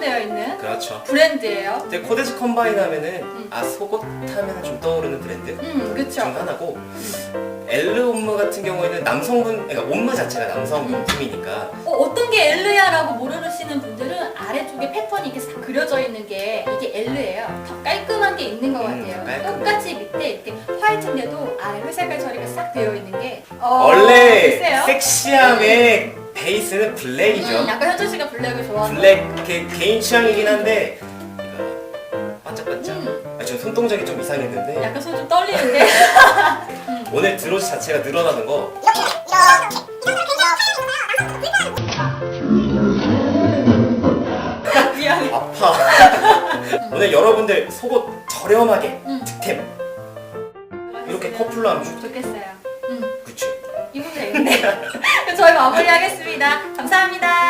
선정되어 있는 그렇죠. 브랜드예요. 근데 코데즈 컴바인 하면은 음. 아 속옷 하면은 좀 떠오르는 브랜드 음, 그쵸. 중 하나고 엘르 옴마 같은 경우에는 남성분 그러니까 옴마 자체가 남성 음. 품이니까 어, 어떤 게 엘르야라고 모르시는 분들은 아래쪽에 패턴이 이렇게 싹 그려져 있는 게 이게 엘르예요. 더 깔끔한 게 있는 것 음, 같아요. 깔끔해. 똑같이 밑에 이렇게 화이트인데도 아래 회색깔 처리가 싹 되어 있는 게 어, 원래 글쎄요. 섹시함의 베이스는 블랙이죠. 음, 약간 현철 씨가 블랙을 좋아하는 블랙 게 개인 취향이긴 한데 이거 반짝반짝. 음. 아, 지금 손동작이 좀 이상했는데 약간 손 좀 떨리는데 오늘 드로즈 자체가 늘어나는 거 미안해. 아파. 오늘 여러분들 속옷 저렴하게 음. 득템 이렇게 커플로 하면 좋 좋겠어요. 음, 그치? 이분 되겠네. 저희 마무리하겠습니다. 감사합니다.